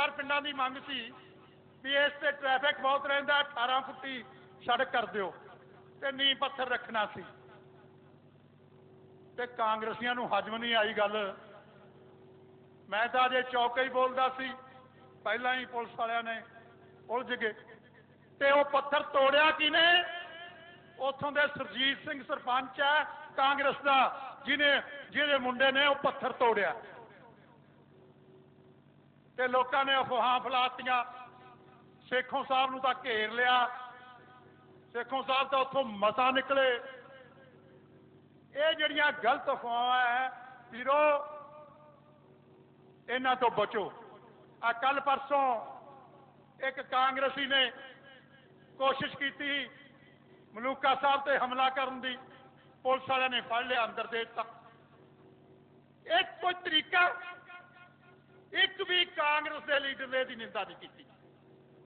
ਚਾਰ ਪਿੰਡਾਂ ਦੀ ਮੰਗ ਸੀ ਵੀ ਇਸ ਤੇ ਟ੍ਰੈਫਿਕ ਬਹੁਤ ਰਹਿੰਦਾ 18 ਫੁੱਟੀ ਸੜਕ ਕਰ ਦਿਓ ਤੇ ਨੀਂਹ ਪੱਥਰ ਰੱਖਣਾ ਸੀ। ਤੇ ਕਾਂਗਰਸੀਆਂ ਨੂੰ ਹਜਮ ਨਹੀਂ ਆਈ ਗੱਲ। ਮੈਂ ਤਾਂ ਅਜੇ ਚੌਕੇ ਹੀ ਬੋਲਦਾ ਸੀ, ਪਹਿਲਾਂ ਹੀ ਪੁਲਿਸ ਵਾਲਿਆਂ ਨੇ ਉਲਝ ਗਏ। ਤੇ ਉਹ ਪੱਥਰ ਤੋੜਿਆ ਕਿਨੇ ਉੱਥੋਂ ਦੇ ਸਰਜੀਤ ਸਿੰਘ ਸਰਪੰਚ ਹੈ ਕਾਂਗਰਸ ਦਾ, ਜਿਹਨੇ ਜਿਹਦੇ ਮੁੰਡੇ ਨੇ ਉਹ ਪੱਥਰ ਤੋੜਿਆ। ਤੇ ਲੋਕਾਂ ਨੇ ਅਫਵਾਹਾਂ ਫੈਲਾਤੀਆਂ ਸੇਖੋਂ ਸਾਹਿਬ ਨੂੰ ਤਾਂ ਘੇਰ ਲਿਆ ਸੇਖੋਂ ਸਾਹਿਬ ਤਾਂ ਉੱਥੋਂ ਮਸਾ ਨਿਕਲੇ ਇਹ ਜਿਹੜੀਆਂ ਗਲਤ ਅਫਵਾਹਾਂ ਹੈ ਵੀਰੋ ਇਹਨਾਂ ਤੋਂ ਬਚੋ ਆ ਕੱਲ ਪਰਸੋਂ ਇੱਕ ਕਾਂਗਰਸੀ ਨੇ ਕੋਸ਼ਿਸ਼ ਕੀਤੀ ਮਲੂਕਾ ਸਾਹਿਬ ਤੇ ਹਮਲਾ ਕਰਨ ਦੀ ਪੁਲਿਸ ਵਾਲਿਆਂ ਨੇ ਫੜ ਲਿਆ ਅੰਦਰ ਦੇ ਦਿੱਤਾ ਇਹ ਕੋਈ ਤਰੀਕਾ ਇੱਕ ਵੀ ਕਾਂਗਰਸ ਦੇ ਲੀਡਰ ਨੇ ਦੀ ਨਿੰਦਾ ਨਹੀਂ ਕੀਤੀ।